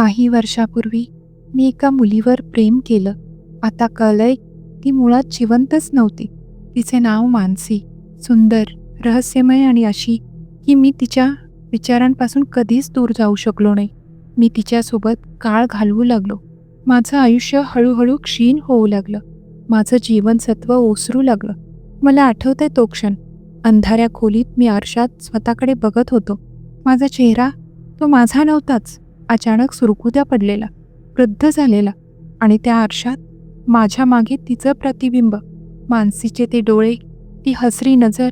काही वर्षापूर्वी मी एका मुलीवर प्रेम केलं. आता कळलंय ती मुळात जिवंतच नव्हती. तिचे नाव मानसी सुंदर रहस्यमय आणि अशी की मी तिच्या विचारांपासून कधीच दूर जाऊ शकलो नाही. मी तिच्यासोबत काळ घालवू लागलो. माझं आयुष्य हळूहळू क्षीण होऊ लागलं. माझं जीवनसत्व ओसरू लागलं. मला आठवतंय तो क्षण. अंधाऱ्या खोलीत मी आरशात स्वतःकडे बघत होतो. माझा चेहरा तो माझा नव्हताच. अचानक सुरकुत्या पडलेला वृद्ध झालेला आणि त्या आरशात माझ्या मागे तिचं प्रतिबिंब मानसीचे ते डोळे ती हसरी नजर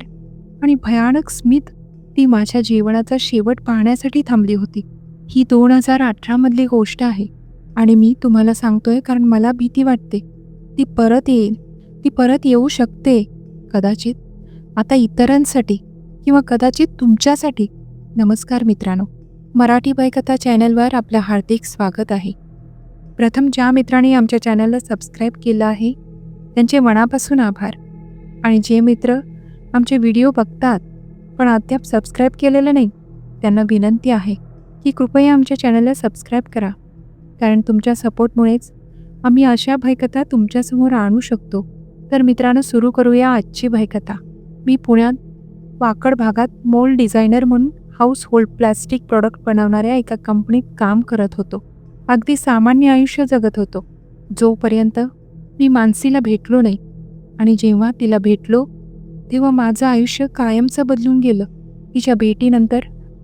आणि भयानक स्मित ती माझ्या जीवनाचा शेवट पाहण्यासाठी थांबली होती. ही दोन हजार अठरामधली गोष्ट आहे आणि मी तुम्हाला सांगतोय कारण मला भीती वाटते. ती परत येईल ती परत येऊ शकते. कदाचित आता इतरांसाठी किंवा कदाचित तुमच्यासाठी. नमस्कार मित्रांनो. मराठी बायकथा चॅनलवर आपलं हार्दिक स्वागत आहे. प्रथम ज्या मित्रांनी आमच्या चॅनलला सबस्क्राईब केलं आहे त्यांचे मनापासून आभार. आणि जे मित्र आमचे व्हिडिओ बघतात पण अद्याप सबस्क्राईब केलेलं नाही त्यांना विनंती आहे की कृपया आमच्या चॅनलला सबस्क्राईब करा. कारण तुमच्या सपोर्टमुळेच आम्ही अशा भयकथा तुमच्यासमोर आणू शकतो. तर मित्रांनो सुरू करूया आजची भयकथा मी पुण्यात वाकड भागात मोल डिझायनर म्हणून हाऊसहोल्ड प्लास्टिक प्लॅस्टिक प्रॉडक्ट बनवणाऱ्या एका कंपनीत काम करत होतो. अगदी सामान्य आयुष्य जगत होतो. जोपर्यंत मी मानसीला भेटलो नाही आणि जेव्हा तिला भेटलो तेव्हा माझं आयुष्य कायमचं बदलून गेलं. तिच्या भेटीनंतर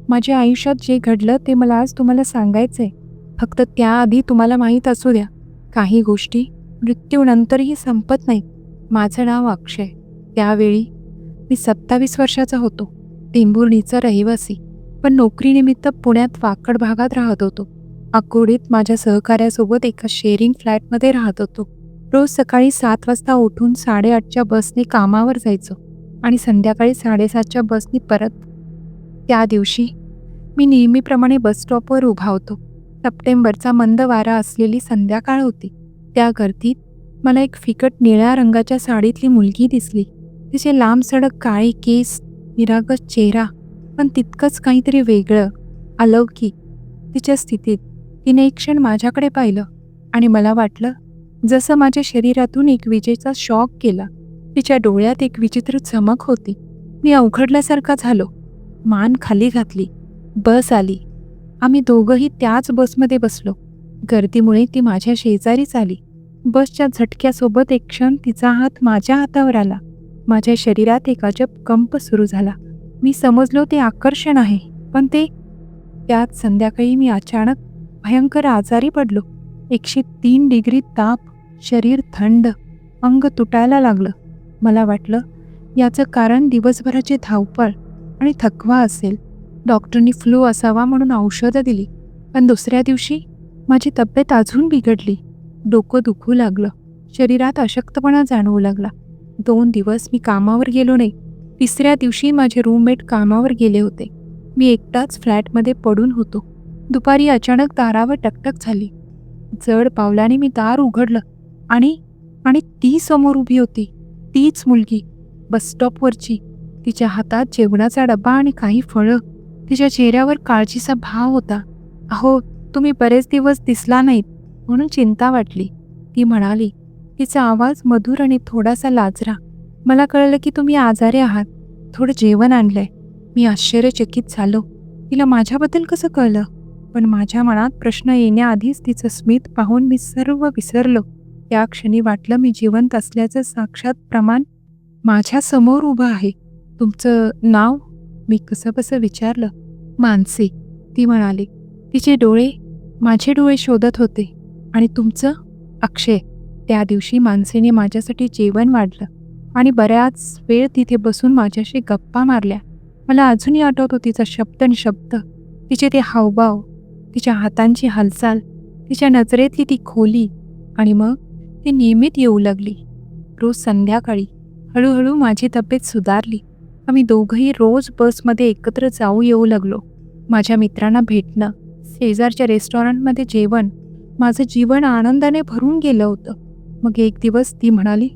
माझ्या आयुष्यात जे घडलं ते मला आज तुम्हाला सांगायचं आहे फक्त त्याआधी तुम्हाला माहीत असू द्या काही गोष्टी मृत्यूनंतरही संपत नाहीत. माझं नाव अक्षय. त्यावेळी मी सत्तावीस वर्षाचा होतो. टेंभुर्णीचा रहिवासी. पण नोकरीनिमित्त पुण्यात वाकड भागात राहत होतो. अकोडीत माझ्या सहकार्यासोबत एका शेअरिंग फ्लॅटमध्ये राहत होतो. रोज सकाळी सात वाजता उठून साडेआठच्या बसने कामावर जायचो आणि संध्याकाळी साडेसातच्या बसने परत त्या दिवशी मी नेहमीप्रमाणे बसस्टॉपवर उभा होतो. सप्टेंबरचा मंद वारा असलेली संध्याकाळ होती. त्या गर्दीत मला एक फिकट निळ्या रंगाच्या साडीतली मुलगी दिसली. तिचे लांब सडक काळे केस निरागस चेहरा पण तितकंच काहीतरी वेगळं अलौकिक तिच्या स्थितीत. तिने एक क्षण माझ्याकडे पाहिलं आणि मला वाटलं जसं माझ्या शरीरातून एक विजेचा शॉक केला तिच्या डोळ्यात एक विचित्र चमक होती. मी अवघडल्यासारखा झालो. मान खाली घातली. बस आली. आम्ही दोघंही त्याच बसमध्ये बसलो. गर्दीमुळे ती माझ्या शेजारीच आली. बसच्या झटक्यासोबत एक क्षण तिचा हात माझ्या हातावर आला. माझ्या शरीरात एक अजब कंप सुरू झाला. मी समजलो ते आकर्षण आहे पण ते त्यात संध्याकाळी मी अचानक भयंकर आजारी पडलो. एकशे तीन डिग्री ताप शरीर थंड अंग तुटायला लागलं. मला वाटलं याचं कारण दिवसभराची धावपळ आणि थकवा असेल. डॉक्टरनी फ्लू असावा म्हणून औषधं दिली पण दुसऱ्या दिवशी माझी तब्येत अजून बिघडली. डोकं दुखू लागलं. शरीरात अशक्तपणा जाणवू लागला. दोन दिवस मी कामावर गेलो नाही. तिसऱ्या दिवशी माझे रूममेट कामावर गेले होते. मी एकटाच फ्लॅटमध्ये पडून होतो. दुपारी अचानक दारावर टकटक झाली. जड पावलाने मी दार उघडलं आणि आणि ती समोर उभी होती. तीच मुलगी बसस्टॉपवरची तिच्या हातात जेवणाचा डबा आणि काही फळं. तिच्या चेहऱ्यावर काळजीचा भाव होता. अहो तुम्ही बरेच दिवस दिसला नाहीत म्हणून चिंता वाटली. ती म्हणाली तिचा आवाज मधुर आणि थोडासा लाजरा. मला कळलं की तुम्ही आजारी आहात. थोडं जेवण आणलंय. मी आश्चर्यचकित झालो. तिला माझ्याबद्दल कसं कळलं? पण माझ्या मनात प्रश्न येण्याआधीच तिचं स्मित पाहून मी सर्व विसरलो. त्या क्षणी वाटलं मी जिवंत असल्याचं साक्षात प्रमाण माझ्यासमोर उभं आहे. तुमचं नाव? मी कसं कसं विचारलं. मानसी ती म्हणाली. तिचे डोळे? माझे डोळे शोधत होते. आणि तुमचं? अक्षय. त्या दिवशी मानसीने माझ्यासाठी जेवण वाढलं. आणि बऱ्याच वेळ तिथे बसून माझ्याशी गप्पा मारल्या. मला अजूनही आठवतो तिचा शब्द आणि शब्द. तिचे ते हावभाव तिच्या हातांची हालचाल तिच्या नजरेतली ती खोली आणि मग ती नियमित येऊ लागली. रोज संध्याकाळी हळूहळू माझी तब्येत सुधारली. आम्ही दोघंही रोज बसमध्ये एकत्र जाऊ येऊ लागलो. माझ्या मित्रांना भेटणं शेजारच्या रेस्टॉरंटमध्ये जेवण माझं जीवन आनंदाने भरून गेलं होतं. मग एक दिवस ती म्हणाली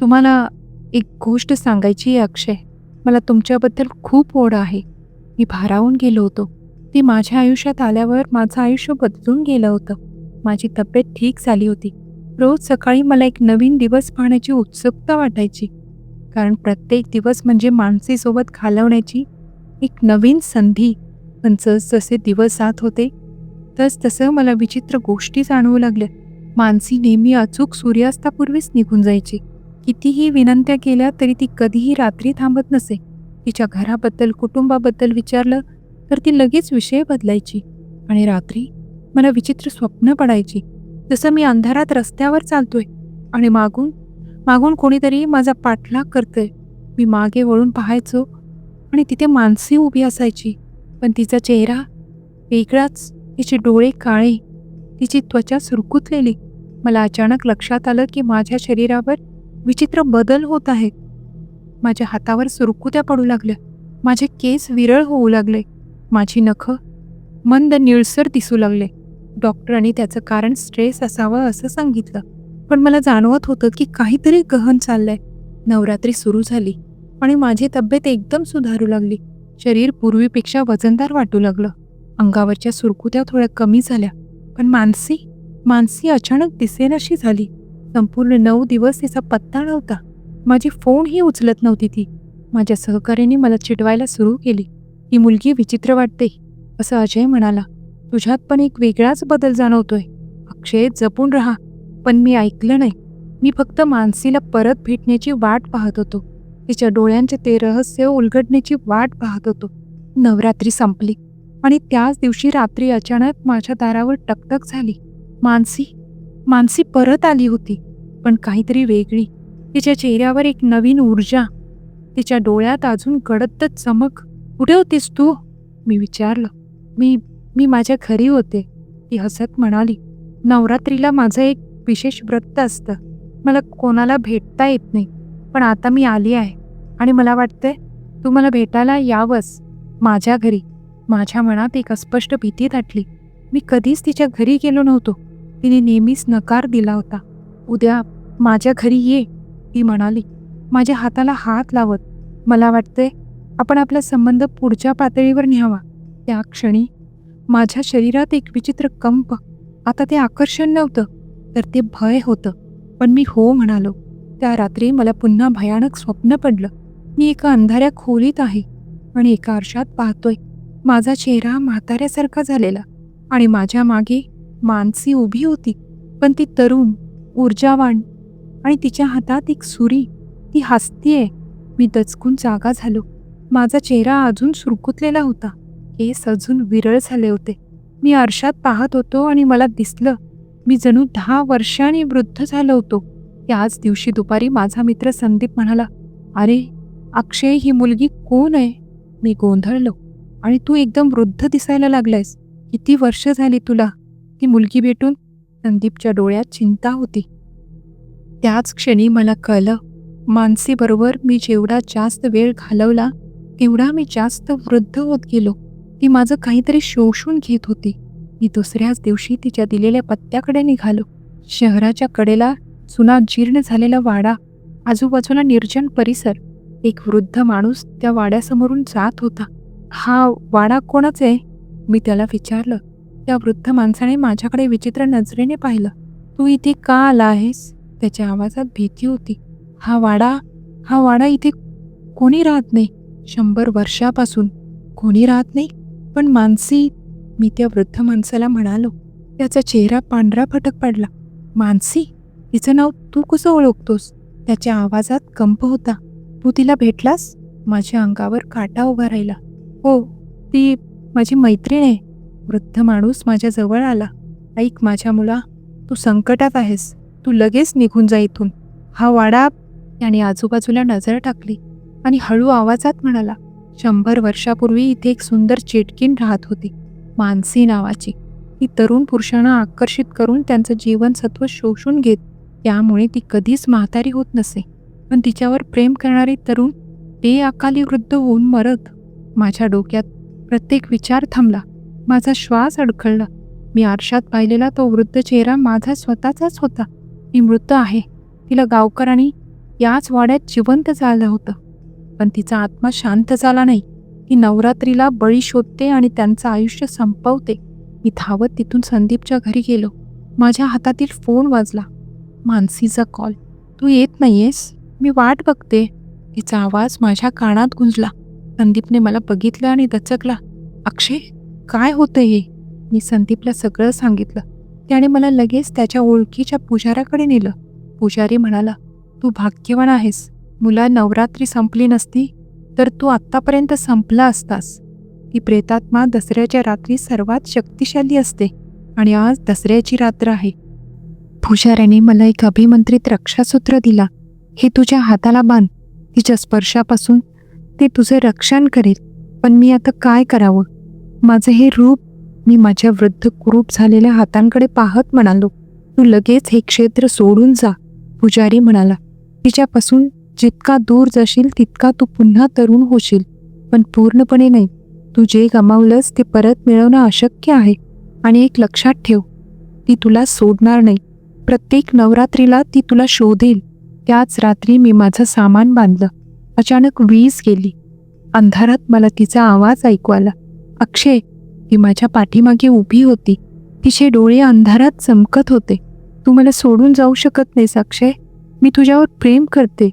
तुम्हाला एक गोष्ट सांगायची आहे अक्षय. मला तुमच्याबद्दल खूप ओढ आहे. मी भारावून गेलो होतो. ती माझ्या आयुष्यात आल्यावर माझं आयुष्य बदलून गेलं होतं. माझी तब्येत ठीक झाली होती. रोज सकाळी मला एक नवीन दिवस पाहण्याची उत्सुकता वाटायची. कारण प्रत्येक दिवस म्हणजे माणसेसोबत घालवण्याची एक नवीन संधी. पण जसे दिवस जात होते तस तसं मला विचित्र गोष्टी जाणवू लागल्या. मानसी नेहमी अचूक सूर्यास्तापूर्वीच निघून जायची. कितीही विनंत्या केल्या तरी ती कधीही रात्री थांबत नसे. तिच्या घराबद्दल कुटुंबाबद्दल विचारलं तर ती लगेच विषय बदलायची आणि रात्री मला विचित्र स्वप्न पडायची. जसं मी अंधारात रस्त्यावर चालतोय आणि मागून मागून कोणीतरी माझा पाठलाग करतोय. मी मागे वळून पाहायचो आणि तिथे मानसी उभी असायची. पण तिचा चेहरा वेगळाच तिचे डोळे काळे तिची त्वचा सुरकुतलेली. मला अचानक लक्षात आलं की माझ्या शरीरावर विचित्र बदल होत आहेत. माझ्या हातावर सुरकुत्या पडू लागल्या. माझे केस विरळ होऊ लागले. माझी नखं मंद निळसर दिसू लागले. डॉक्टरांनी त्याचं कारण स्ट्रेस असावं असं सांगितलं. पण मला जाणवत होतं की काहीतरी गहन चाललंय. नवरात्री सुरू झाली आणि माझी तब्येत एकदम सुधारू लागली. शरीर पूर्वीपेक्षा वजनदार वाटू लागलं. अंगावरच्या सुरकुत्या थोड्या कमी झाल्या. पण मानसी मानसी अचानक दिसेनाशी झाली. संपूर्ण नऊ दिवस तिचा पत्ता नव्हता. माझी फोनही उचलत नव्हती ती. माझ्या सहकार्याने मला चिडवायला सुरू केली. ही मुलगी विचित्र वाटते असं अजय म्हणाला. तुझ्यात पण एक वेगळाच बदल जाणवतोय. अक्षय जपून राहा. पण मी ऐकलं नाही. मी फक्त मानसीला परत भेटण्याची वाट पाहत होतो. तिच्या डोळ्यांचे ते रहस्य उलगडण्याची वाट पाहत होतो. नवरात्री संपली. आणि त्याच दिवशी रात्री अचानक माझ्या दारावर टकटक झाली. मानसी मानसी परत आली होती. पण काहीतरी वेगळी. तिच्या चेहऱ्यावर एक नवीन ऊर्जा. तिच्या डोळ्यात अजून गडद चमक. कुठे होतीस तू? मी विचारलं. मी मी माझ्या घरी होते ती हसत म्हणाली. नवरात्रीला माझं एक विशेष व्रत असतं. मला कोणाला भेटता येत नाही. पण आता मी आली आहे. आणि मला वाटतंय तू मला भेटायला यावंस. माझ्या घरी. माझ्या मनात एक अस्पष्ट भीती दाटली. मी कधीच तिच्या घरी गेलो नव्हतो. तिने नेहमीच नकार दिला होता. उद्या माझ्या घरी ये ती म्हणाली. माझ्या हाताला हात लावत. मला वाटते आपण आपला संबंध पुढच्या पातळीवर न्यावा. त्या क्षणी माझ्या शरीरात एक विचित्र कंप. आता ते आकर्षण नव्हतं तर ते भय होतं. पण मी हो म्हणालो. त्या रात्री मला पुन्हा भयानक स्वप्न पडलं. मी एका अंधाऱ्या खोलीत आहे आणि एका आरशात पाहतोय. माझा चेहरा म्हाताऱ्यासारखा झालेला आणि माझ्या मागे मानसी उभी होती. पण ती तरुण ऊर्जावान आणि तिच्या हातात एक सुरी. ती हसतीये मी दचकून जागा झालो. माझा चेहरा अजून सुरकुतलेला होता. केस अजून विरळ झाले होते. मी आरशात पाहत होतो आणि मला दिसलं. मी जणू दहा वर्षांनी वृद्ध झालो होतो. त्याच दिवशी दुपारी माझा मित्र संदीप म्हणाला अरे अक्षय ही मुलगी कोण आहे? मी गोंधळलो. आणि तू एकदम वृद्ध दिसायला लागलायस. किती वर्ष झाली तुला? ती मुलगी भेटून? संदीपच्या डोळ्यात चिंता होती. त्याच क्षणी मला कळलं मानसीबरोबर मी जेवढा जास्त वेळ घालवला तेवढा मी जास्त वृद्ध होत गेलो. ती माझं काहीतरी शोषून घेत होती. मी दुसऱ्याच दिवशी तिच्या दिलेल्या पत्त्याकडे निघालो. शहराच्या कडेला जुना जीर्ण झालेला वाडा आजूबाजूला निर्जन परिसर. एक वृद्ध माणूस त्या वाड्यासमोरून जात होता. हा वाडा कोणाच आहे? मी त्याला विचारलं. त्या वृद्ध माणसाने माझ्याकडे विचित्र नजरेने पाहिलं. तू इथे का आला आहेस? त्याच्या आवाजात भीती होती. हा वाडा हा वाडा इथे कोणी राहत नाही. शंभर वर्षापासून कोणी राहत नाही. पण मानसी मी त्या वृद्ध माणसाला म्हणालो त्याचा चेहरा पांढरा फटक पडला. मानसी तिचं नाव तू कसं ओळखतोस? त्याच्या आवाजात कंप होता. तू तिला भेटलास? माझ्या अंगावर काटा उभा राहिला. हो ती माझी मैत्रीण आहे. वृद्ध माणूस माझ्याजवळ आला. ऐक माझ्या मुला तू संकटात आहेस. तू लगेच निघून जा इथून. हा वाडा याने आजूबाजूला नजर टाकली आणि हळू आवाजात म्हणाला शंभर वर्षापूर्वी इथे एक सुंदर चिटकीन राहत होती मानसी नावाची. ती तरुण पुरुषांना आकर्षित करून त्यांचं जीवनसत्व शोषून घेत त्यामुळे ती कधीच म्हातारी होत नसे. पण तिच्यावर प्रेम करणारे तरुण ते अकाली वृद्ध होऊन मरत. माझ्या डोक्यात प्रत्येक विचार थांबला. माझा श्वास अडखळला. मी आरशात पाहिलेला तो वृद्ध चेहरा माझा स्वतःचाच होता. ती मृत आहे. तिला गावकरांनी याच वाड्यात जिवंत झालं होतं. पण तिचा आत्मा शांत झाला नाही. ती नवरात्रीला बळी शोधते आणि त्यांचं आयुष्य संपवते. मी धावत तिथून संदीपच्या घरी गेलो. माझ्या हातातील फोन वाजला. मानसीचा कॉल. तू येत नाहीयेस? मी वाट बघते. तिचा आवाज माझ्या कानात गुंजला. संदीपने मला बघितलं आणि दचकला. अक्षय काय होतं हे? मी संदीपला सगळं सांगितलं. त्याने मला लगेच त्याच्या ओळखीच्या पुजाऱ्याकडे नेलं. पुजारी म्हणाला तू भाग्यवान आहेस. मुला नवरात्री संपली नसती तर तू आत्तापर्यंत संपला असतास. ती प्रेतात्मा दसऱ्याच्या रात्री सर्वात शक्तिशाली असते आणि आज दसऱ्याची रात्र आहे. पुजाऱ्याने मला एक अभिमंत्रित रक्षासूत्र दिला. हे तुझ्या हाताला बांध. तिच्या स्पर्शापासून ते तुझे रक्षण करेल. पण मी आता काय करावं? माझं हे रूप मी माझ्या वृद्ध कुरूप झालेल्या हातांकडे पाहत म्हणालो तू लगेच हे क्षेत्र सोडून जा पुजारी म्हणाला. तिच्यापासून जितका दूर जाशील तितका तू पुन्हा तरुण होशील. पण पूर्णपणे नाही. तू जे गमावलंस ते परत मिळवणं अशक्य आहे. आणि एक लक्षात ठेव ती तुला सोडणार नाही. प्रत्येक नवरात्रीला ती तुला शोधेल. त्याच रात्री मी माझं सामान बांधलं. अचानक वीज गेली. अंधारात मला तिचा आवाज ऐकू आला. अक्षय ती माझ्या पाठीमागे उभी होती. तिचे डोळे अंधारात चमकत होते. तू मला सोडून जाऊ शकत नाहीस अक्षय मी तुझ्यावर प्रेम करते.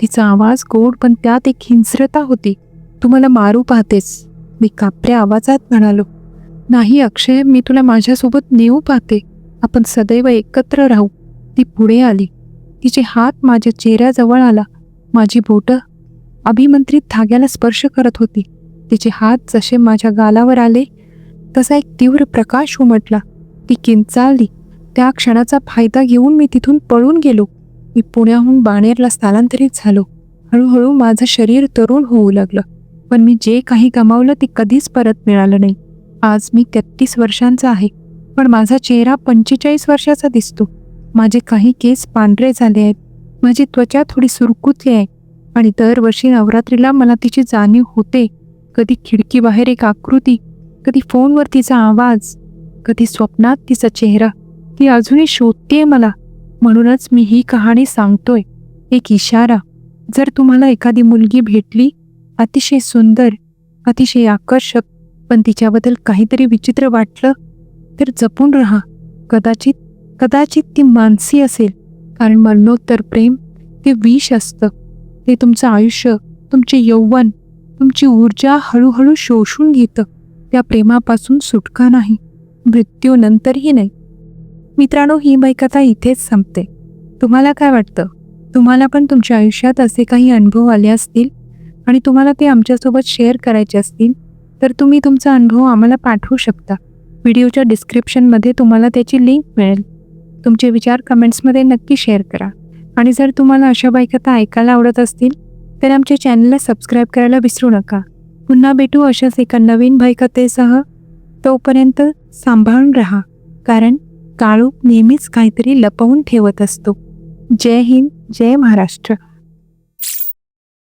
तिचा आवाज गोड पण त्यात एक हिंस्रता होती. तू मला मारू पाहतेस. मी कापऱ्या आवाजात म्हणालो. नाही अक्षय. मी तुला माझ्यासोबत नेऊ पाहते. आपण सदैव एकत्र राहू. ती पुढे आली. तिचे हात माझ्या चेहऱ्याजवळ आला. माझी बोटं अभिमंत्रित धाग्याला स्पर्श करत होती. तिचे हात जसे माझ्या गालावर आले तसा एक तीव्र प्रकाश उमटला. ती किंचाळली. त्या क्षणाचा फायदा घेऊन मी तिथून पळून गेलो. मी पुण्याहून बाणेरला स्थलांतरित झालो. हळूहळू माझं शरीर तरुण होऊ लागलं. पण मी जे काही गमावलं ते कधीच परत मिळालं नाही. आज मी तेहतीस वर्षांचा आहे पण माझा चेहरा पंचेचाळीस वर्षाचा दिसतो. माझे काही केस पांढरे झाले आहेत. माझी त्वचा थोडी सुरकुतली आहे आणि दरवर्षी नवरात्रीला मला तिची जाणीव होते. कधी खिडकीबाहेर एक आकृती कधी फोनवर तिचा आवाज कधी स्वप्नात तिचा चेहरा ती अजूनही शोधतेय मला. म्हणूनच मी ही कहाणी सांगतोय. एक इशारा. जर तुम्हाला एखादी मुलगी भेटली अतिशय सुंदर अतिशय आकर्षक पण तिच्याबद्दल काहीतरी विचित्र वाटलं तर जपून राहा. कदाचित कदाचित ती मानसी असेल कारण मरणोत्तर प्रेम ते विष असतं. ते तुमचं आयुष्य तुमचे यौवन तुमची ऊर्जा हळूहळू शोषून घेतं. त्या प्रेमापासून सुटका नाही मृत्यूनंतरही नाही. मित्रांनो ही कथा इथेच संपते. तुम्हाला काय वाटतं? तुम्हाला पण तुमच्या आयुष्यात असे काही अनुभव आले असतील? आणि तुम्हाला ते आमच्यासोबत शेअर करायचे असतील? तर तुम्ही तुमचा अनुभव आम्हाला पाठवू शकता. व्हिडिओच्या डिस्क्रिप्शनमध्ये तुम्हाला त्याची लिंक मिळेल. तुमचे विचार कमेंट्समध्ये नक्की शेअर करा. आणि जर तुम्हाला अशा बायकथा ऐकायला आवडत असतील तर आमच्या चॅनलला सबस्क्राईब करायला विसरू नका. पुन्हा भेटू अशाच एका नवीन भयकथेसह. तोपर्यंत सांभाळून राहा कारण काळू नेहमीच काहीतरी लपवून ठेवत असतो. जय हिंद जय महाराष्ट्र.